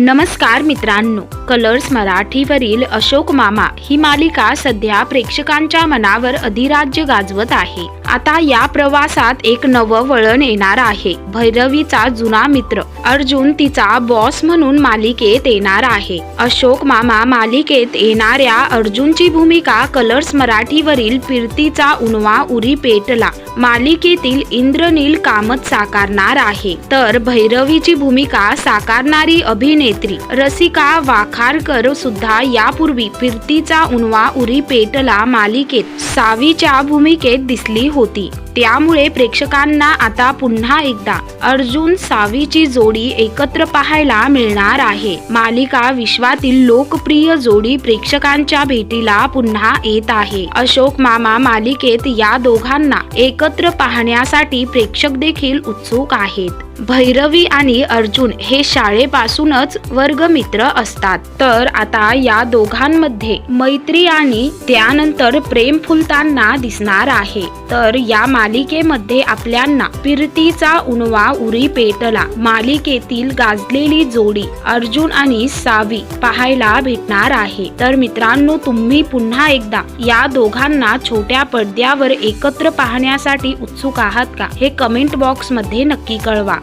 नमस्कार मित्रांनो कलर्स मराठीवरील अशोक मामा ही मालिका सध्या प्रेक्षकांच्या मनावर अधिराज्य गाजवत आहे. आता या प्रवासात एक नवं वळण येणार आहे. भैरवीचा जुना मित्र. अर्जुन तिचा बॉस म्हणून मालिकेत येणार आहे. अशोक मामा मालिकेत येणाऱ्या अर्जुनची भूमिका कलर्स मराठीवरील फिरतीचा उणवा उरी पेटला. मालिकेतील इंद्रनील कामत साकारणार आहे. तर भैरवीची भूमिका साकारणारी अभिनेत्री रसिका वाखारकर सुद्धा यापूर्वी फिरतीचा उणवा उरी पेटला मालिकेत. सावीच्या भूमिकेत दिसली होती. त्यामुळे प्रेक्षकांना आता पुन्हा एकदा अर्जुन सावीची जोडी एकत्र पाहायला मिळणार आहे. मालिका विश्वातील लोकप्रिय जोडी प्रेक्षकांच्या भेटीला पुन्हा येत आहे. अशोक मामा मालिकेत या दोघांना एकत्र पाहण्यासाठी प्रेक्षक देखील उत्सुक आहेत. भैरवी आणि अर्जुन हे शाळेपासूनच वर्गमित्र असतात. तर आता या दोघांमध्ये मैत्री आणि त्यानंतर प्रेम फुलताना दिसणार आहे. तर तर या मालिकेमध्ये आपल्यांना फिरतीचा उणवा उरी पेटला. मालिकेतील गाजलेली जोडी अर्जुन आणि सावी पाहायला भेटणार आहे. तर मित्रांनो तुम्ही पुन्हा एकदा या दोघांना छोट्या पडद्यावर एकत्र पाहण्यासाठी उत्सुक आहात का? हे कमेंट बॉक्समध्ये नक्की कळवा.